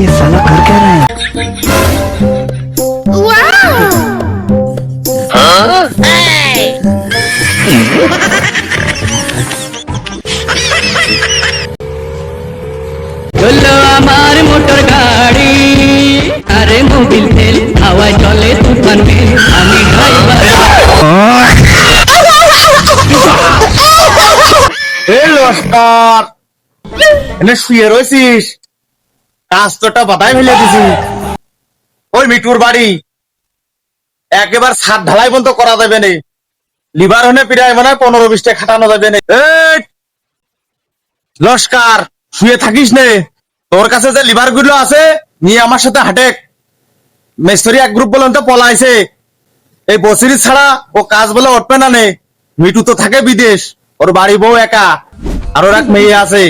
ये साला कर क्या रहा है। চলো আমার মোটর গাড়ি আরে মোবিল তেল হাওয়ায় চলে তুফান মেল আমি ড্রাইভার এ লস্কার এনে শুয়ে রয়েছিস কাজ তোটা বাদাই ফেলে দিছি। ওই মিটুর বাড়ি। একেবার ছাদ ঢালাই বন্ধ করা যাবে না। লিভার হনে প্রায় মানে পনেরো বিশটা খাটানো যাবে না। লস্কার, শুয়ে থাকিস নে। তোর কাছে যে লিভারগুলো আছে, নিয়ে আমার সাথে হাঁটে। মেস্তরি এক গ্রুপ বলেন তো, পলাইছে। এই বসিরি ছাড়া ও কাজ বলে উঠবে না নে। মিটু তো থাকে বিদেশ। ওর বাড়ি বউ একা। আর ওর এক মেয়ে আছে।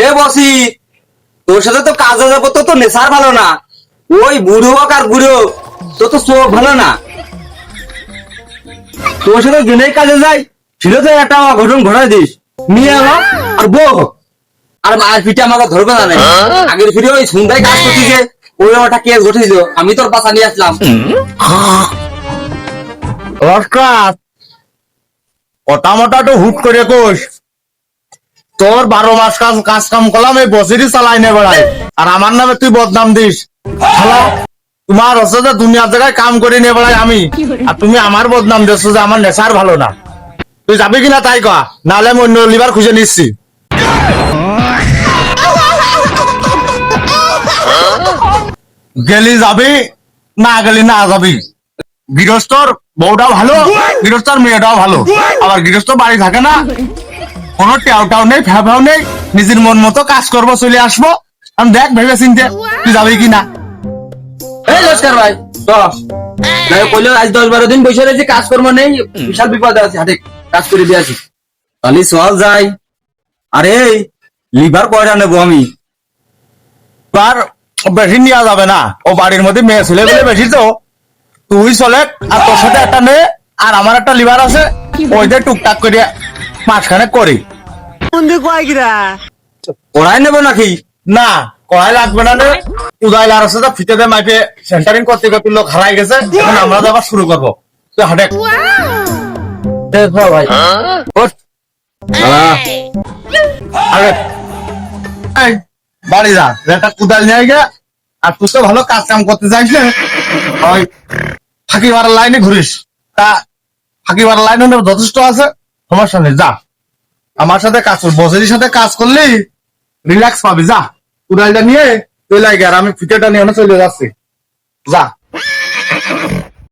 এ বসি তোর সাথে তো কাজে যাব তো তো নেশার ভালো না। ওই বুড়ো হোক আর বুড়ো তো তো চোখ ভালো না। তোর সাথে দিনেই কাজে যাই ছিল তো একটা ঘটন ঘটাই দিস। নিয়ে হোক আর বউ আর মায়ের পিঠে আমাকে ধরবে না নাই। আগের ফিরে ওই সন্ধ্যায় কাজ করতেছে ওই ওটা কেস ঘটেছিল আমি তোর পাশা নিয়ে আসলাম। ওটা মোটা তো হুট করে কোষ তোর বারো মাস কাজ কাজ কাম করলাম এই বছরই চালাই নে বেড়াই আর আমার নামে তুই বদনাম দিস। তোমার হচ্ছে যে দুনিয়ার জায়গায় কাম করে নিয়ে বেড়াই আমি। আর তুমি আমার বদনাম দিচ্ছ যে আমার নেশার ভালো না। তুই যাবি কিনা তাই কয়া? নাহলে আমি অন্য লিভার খুঁজে নিচ্ছি। গেলি যাবি না গেলি না যাবি। গৃহস্থর বউটাও ভালো গৃহস্থর মেয়েটাও ভালো। আবার গৃহস্থ বাড়ি থাকে না। কোনো টেও টাও নেই ফ্যাঁ ফ্যাও নেই নিজের মন মতো কাজ করব চলে আসব। আমি দেখ ভেবে চিনতে তুই যাবি কিনা। এই লস্কর ভাই কইলো আজ দশ বারো দিন বসে রয়েছে কাজকর্ম নেই বিশাল বিপদ আছে হাটে কাজ করে দিয়ে আসি তাহলে যাই। আরে লিভার কয়টা নেব আমি? আর বেশি নেওয়া যাবে না ও বাড়ির মধ্যে মেয়ে ছেলে বলে বেশি তো। তুই চলে আর তোর সাথে একটা নে আর আমার একটা লিভার আছে ওইটা টুকটাক করে মাঝখানে করি। ওরাই নেব নাকি? না কড়াই লাগবে না রে। উদয় লার আছে ফিতে দে মাইপে সেন্টারিং করতে করতে লোক হারাই গেছে। এখন আমরা তো আবার শুরু করব। তুই হাটে। ভাই। আরে। বাড়ি যা। একটা কুদাল নিয়ে গে। আর তুই তো ভালো কাজ কাম করতে চাইছ না ওই ফাঁকি মারার লাইনে ঘুরিস। তা ফাঁকি মারার লাইনে যথেষ্ট আছে। সমস্যা নেই যা। আমার সাথে কাজ কর। বসের সাথে কাজ করলি রিল্যাক্স পাবি, যা। উড়ালটা নিয়ে তুই লাগে আর আমি ফিতেটা নিয়ে চলে যাচ্ছি। যা।